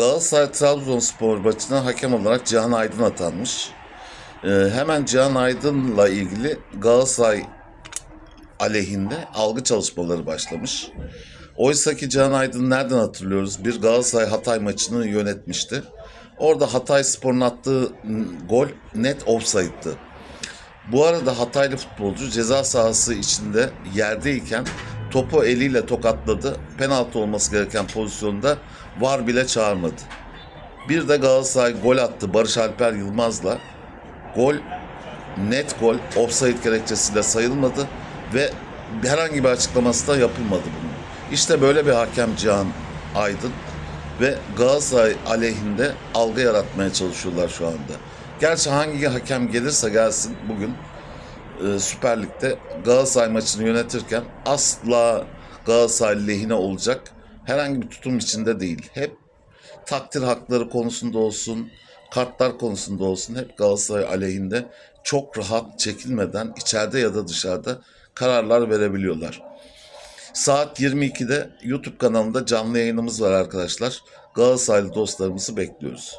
Galatasaray Trabzonspor maçına hakem olarak Cihan Aydın atanmış. Ee, hemen Cihan Aydın'la ilgili Galatasaray aleyhinde algı çalışmaları başlamış. Oysa ki Cihan Aydın nereden hatırlıyoruz? Bir Galatasaray Hatay maçını yönetmişti. Orada Hatay Spor'un attığı gol net offside'dı. Bu arada Hataylı futbolcu ceza sahası içinde yerdeyken topu eliyle tokatladı. Penaltı olması gereken pozisyonda var bile çağırmadı. Bir de Galatasaray gol attı Barış Alper Yılmaz'la. Gol net gol offside gerekçesiyle sayılmadı ve herhangi bir açıklaması da yapılmadı bunun. İşte böyle bir hakem Cihan Aydın ve Galatasaray aleyhinde algı yaratmaya çalışıyorlar şu anda. Gerçi hangi hakem gelirse gelsin bugün e, Süper Lig'de Galatasaray maçını yönetirken asla Galatasaray lehine olacak herhangi bir tutum içinde değil. Hep takdir hakları konusunda olsun, kartlar konusunda olsun hep Galatasaray aleyhinde çok rahat çekilmeden içeride ya da dışarıda kararlar verebiliyorlar. Saat 22'de YouTube kanalında canlı yayınımız var arkadaşlar. Galatasaraylı dostlarımızı bekliyoruz.